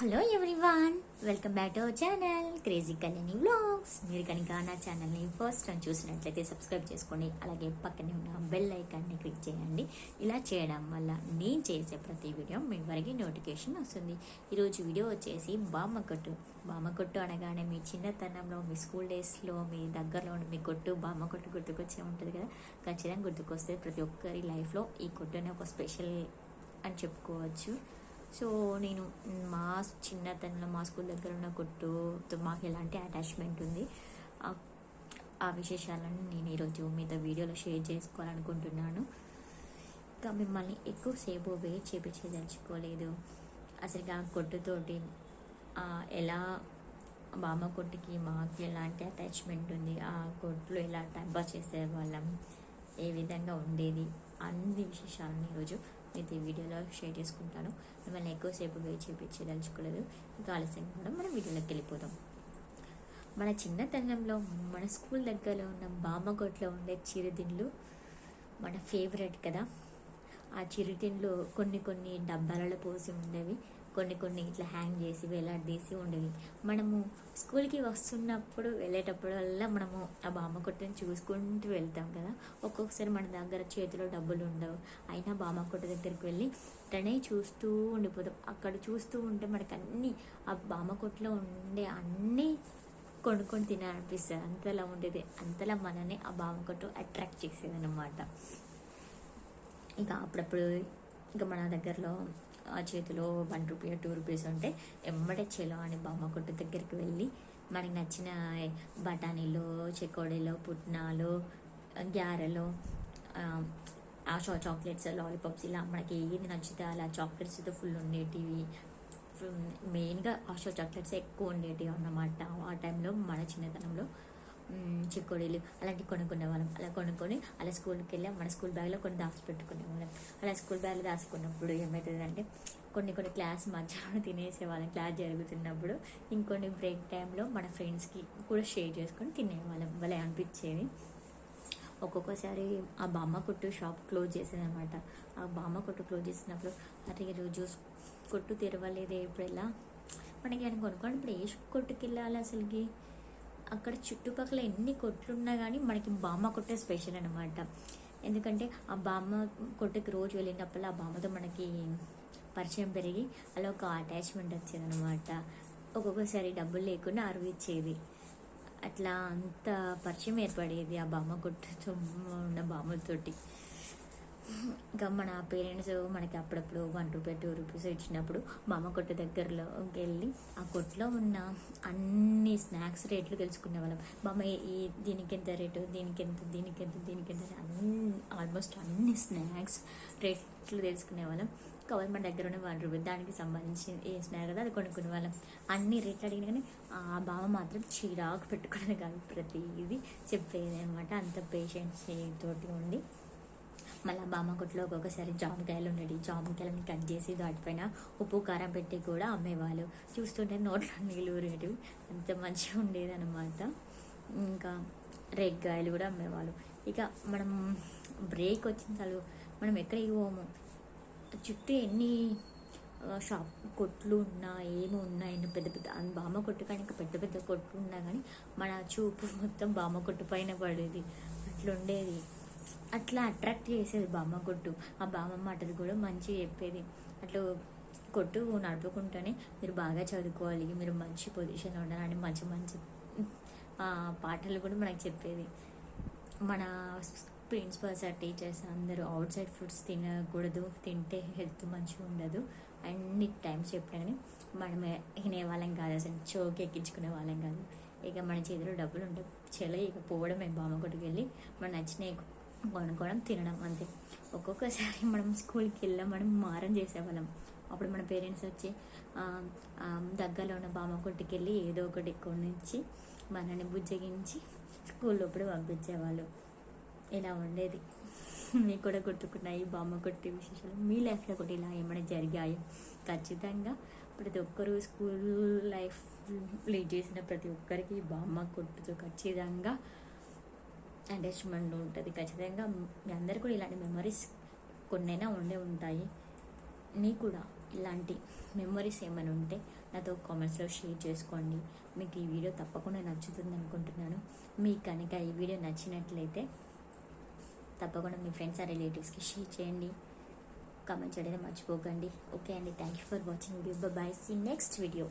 Hello everyone welcome back to our channel Crazy Kalyani Vlogs మీరు కనుక నా ఛానల్ని ఫస్ట్ టైం చూసినట్లయితే సబ్స్క్రైబ్ చేసుకోండి అలాగే పక్కనే ఉన్న బెల్ ఐకాన్ని క్లిక్ చేయండి. ఇలా చేయడం వల్ల నేను చేసే ప్రతి వీడియో మీ వరకు నోటిఫికేషన్ వస్తుంది. ఈరోజు వీడియో వచ్చేసి బామ్మ కొట్టు బామ్మ కొట్టు అనగానే మీ చిన్నతనంలో మీ స్కూల్ డేస్లో మీ దగ్గరలో ఉన్న మీ కొట్టు బామ్మ కొట్టు గుర్తుకొచ్చే ఉంటుంది కదా? ఖచ్చితంగా గుర్తుకొస్తే ప్రతి ఒక్కరి లైఫ్లో ఈ కొట్టు అనే ఒక స్పెషల్ అని చెప్పుకోవచ్చు. సో నేను మా చిన్నతనంలో మా స్కూల్ దగ్గర ఉన్న కొట్టుతో మాకు ఎలాంటి అటాచ్మెంట్ ఉంది. ఆ- విశేషాలను నేను ఈరోజు మీతో వీడియోలో షేర్ చేసుకోవాలనుకుంటున్నాను. ఇంకా మిమ్మల్ని ఎక్కువసేపు వెయిట్ చేపించదలుచుకోలేదు. అసలు ఆ కొట్టుతోటి ఎలా బామ్మ కొట్టుకి మాకు ఎలాంటి అటాచ్మెంట్ ఉంది? ఆ కొట్టులో ఎలా టైంపాస్ చేసేవాళ్ళం ఏ విధంగా ఉండేది అన్ని విశేషాలను ఈరోజు మీతో ఈ వీడియోలో షేర్ చేసుకుంటాను. మిమ్మల్ని ఎక్కువసేపు వేచి చేపించదలుచుకోలేదు ఇంకా ఆలస్యం కూడా మనం వీడియోలోకి వెళ్ళిపోదాం. మన చిన్నతనంలో మన స్కూల్ దగ్గరలో ఉన్న బామ్మగొట్లో ఉండే చిరుతిండ్లు మన ఫేవరెట్ కదా. ఆ చిరుతిండ్లు కొన్ని కొన్ని డబ్బాలలో పోసి ఉండేవి. కొన్ని కొన్ని ఇట్లా హ్యాంగ్ చేసి వేలాడదీసి ఉండేవి. మనము స్కూల్కి వస్తున్నప్పుడు వెళ్ళేటప్పుడు వల్ల మనము ఆ బామ్మ కొట్టుని చూసుకుంటూ వెళ్తాం కదా. ఒక్కొక్కసారి మన దగ్గర చేతిలో డబ్బులు ఉండవు. అయినా బామ్మ కొట్టు దగ్గరికి వెళ్ళి ఇట్లనే చూస్తూ ఉండిపోతాం అక్కడ చూస్తూ ఉంటే మనకు అన్నీ ఆ బామ్మ కొట్టులో ఉండే అన్నీ కొనుక్కొని తినాలనిపిస్తుంది అంతలా ఉండేది. అంతలా మనని ఆ బామ్మ కొట్టు అట్రాక్ట్ చేసేది అనమాట ఇంకా అప్పుడప్పుడు ఇంకా మన దగ్గరలో ఆ చేతిలో వన్ రూపీ టూ రూపీస్ ఉంటే ఎమ్మడే చెలో అని బొమ్మ కొట్టు దగ్గరికి వెళ్ళి మనకి నచ్చిన బఠానీలు చెకోడీలు పుట్నాలు గ్యారెలు ఆ, షో చాక్లెట్స్ లాలీపాప్స్ ఇలా మనకి ఏది నచ్చితే అలా చాక్లెట్స్తో ఫుల్ ఉండేటివి. మెయిన్గా ఆశా చాక్లెట్స్ ఎక్కువ ఉండేటివి అన్నమాట. ఆ టైంలో మన చిన్నతనంలో చిక్కుడీలు అలాంటివి కొనుక్కునే వాళ్ళం అలా కొనుక్కొని అలా స్కూల్కి వెళ్ళి మన స్కూల్ బ్యాగ్లో కొన్ని దాచి పెట్టుకునే వాళ్ళం అలా స్కూల్ బ్యాగ్లో దాచుకున్నప్పుడు ఏమవుతుందంటే కొన్ని కొన్ని క్లాస్ మధ్యాహ్నం తినేసేవాళ్ళం. క్లాస్ జరుగుతున్నప్పుడు ఇంకొన్ని బ్రేక్ టైంలో మన ఫ్రెండ్స్కి కూడా షేర్ చేసుకొని తినేవాళ్ళం. భలే అనిపించేది. ఒక్కొక్కసారి ఆ బామ్మ కొట్టు షాప్ క్లోజ్ చేసేదనమాట ఆ బామ్మ కొట్టు క్లోజ్ చేసినప్పుడు అరే ఈరోజు కొట్టు తెరవలేదే ఇప్పుడు ఎలా మనకి ఆయన కొనుక్కోండి ఇప్పుడు ఏ కొట్టుకి వెళ్ళాలి అసలుకి? అక్కడ చుట్టుపక్కల ఎన్ని కొట్లున్నా కానీ మనకి బామ్మ కొట్టే స్పెషల్ అనమాట ఎందుకంటే ఆ బామ్మ కొట్టుకు రోజు వెళ్ళినప్పుడు ఆ బామ్మతో మనకి పరిచయం పెరిగి అలా ఒక అటాచ్మెంట్ వచ్చేది అనమాట ఒక్కొక్కసారి డబ్బులు లేకుండా అరువు ఇచ్చేది అట్లా అంత పరిచయం ఏర్పడేది ఆ బామ్మ కొట్టుతో ఉన్న బామ్మతోటి ఇంకా మన పేరెంట్స్ మనకి అప్పుడప్పుడు వన్ రూపీ టూ రూపీస్ ఇచ్చినప్పుడు మామ కొట్టు దగ్గరలో వెళ్ళి ఆ కొట్లో ఉన్న అన్ని స్నాక్స్ రేట్లు తెలుసుకునే వాళ్ళం. మామ ఈ- దీనికి ఎంత రేటు? దీనికి ఎంత? దీనికి ఎంత? దీనికి ఎంత? అన్ని ఆల్మోస్ట్ అన్ని స్నాక్స్ రేట్లు తెలుసుకునే వాళ్ళం. కావాలి మన దగ్గర ఉన్న వన్ రూపీ దానికి సంబంధించి ఏ స్నాక్ కదా అది కొనుక్కునే వాళ్ళం. అన్ని రేట్లు అడిగిన కానీ ఆ బావ మాత్రం చిరాకు పెట్టుకునేది కాదు. ప్రతిదీ చెప్పేది అనమాట. అంత పేషెన్స్ తోటి ఉండి మళ్ళీ బామ్మ కొట్లో ఒక్కొక్కసారి జామకాయలు ఉండేవి జామకాయలని కట్ చేసి దాటిపైన ఉప్పు కారం పెట్టి కూడా అమ్మేవాళ్ళు. చూస్తుంటే నోట్లో నీళ్ళు ఊరేటివి. అంత మంచిగా ఉండేది అనమాట ఇంకా రేగ్గాయలు కూడా అమ్మేవాళ్ళు. ఇక మనం బ్రేక్ వచ్చిన చాలు మనం ఎక్కడికి పోము చుట్టూ ఎన్ని షాప్ కొట్లు ఉన్నా ఏమి ఉన్నా ఎన్ని పెద్ద పెద్ద బామ్మ కొట్టు కానీ ఇంకా పెద్ద పెద్ద కొట్లు ఉన్నా కానీ మన చూపు మొత్తం బామ్మ కొట్టు పైన పడేది. అట్లుండేది. అట్లా అట్రాక్ట్ చేసేది బామ్మ కొట్టు. ఆ బామ్మ మాటలు కూడా మంచిగా చెప్పేది. అట్లా కొట్టు నడుపుకుంటూనే మీరు బాగా చదువుకోవాలి మీరు మంచి పొజిషన్లో ఉండాలని మంచి మంచి ఆ, పాటలు కూడా మనకు చెప్పేది. మన ప్రిన్సిపల్స్ ఆ టీచర్స్ అందరూ అవుట్ సైడ్ ఫుడ్స్ తినకూడదు తింటే హెల్త్ మంచిగా ఉండదు. అన్ని టైమ్స్ చెప్పినా మనం తినే వాళ్ళం కాదు అసలు చోకి ఎక్కించుకునే వాళ్ళం కాదు. ఇక మన చేతిలో డబ్బులు ఉంటే చెల ఇక పోవడం బామ్మ కొట్టుకు వెళ్ళి నచ్చిన కొనుక్కోవడం తినడం అంతే. ఒక్కొక్కసారి మనం స్కూల్కి వెళ్ళాం మనం మారం చేసేవాళ్ళం. అప్పుడు మన పేరెంట్స్ వచ్చి దగ్గరలో ఉన్న బామ్మ కొట్టుకి వెళ్ళి ఏదో ఒకటి కొనిచ్చి మనల్ని బుజ్జగించి స్కూల్ లోపల పంపించేవాళ్ళు. ఇలా ఉండేది. మీకు కూడా గుర్తుకున్నాయి బామ్మ కొట్టి విశేషాలు? మీ లైఫ్లో కూడా ఇలా ఏమైనా జరిగాయి? ఖచ్చితంగా ప్రతి ఒక్కరు స్కూల్ లైఫ్ లీడ్ చేసిన ప్రతి ఒక్కరికి బామ్మ కొట్టుతో ఖచ్చితంగా అటాచ్మెంట్ ఉంటుంది. ఖచ్చితంగా మీ అందరు కూడా ఇలాంటి మెమరీస్ కొన్నైనా ఉండే ఉంటాయి. నీ కూడా ఇలాంటి మెమరీస్ ఏమైనా ఉంటే నాతో కామెంట్స్లో షేర్ చేసుకోండి. మీకు ఈ వీడియో తప్పకుండా నచ్చుతుంది అనుకుంటున్నాను. మీకు కనుక ఈ వీడియో నచ్చినట్లయితే తప్పకుండా మీ ఫ్రెండ్స్ ఆ రిలేటివ్స్కి షేర్ చేయండి. కామెంట్ చేయడం మర్చిపోకండి. ఓకే అండి. Thank you for watching video bye see next video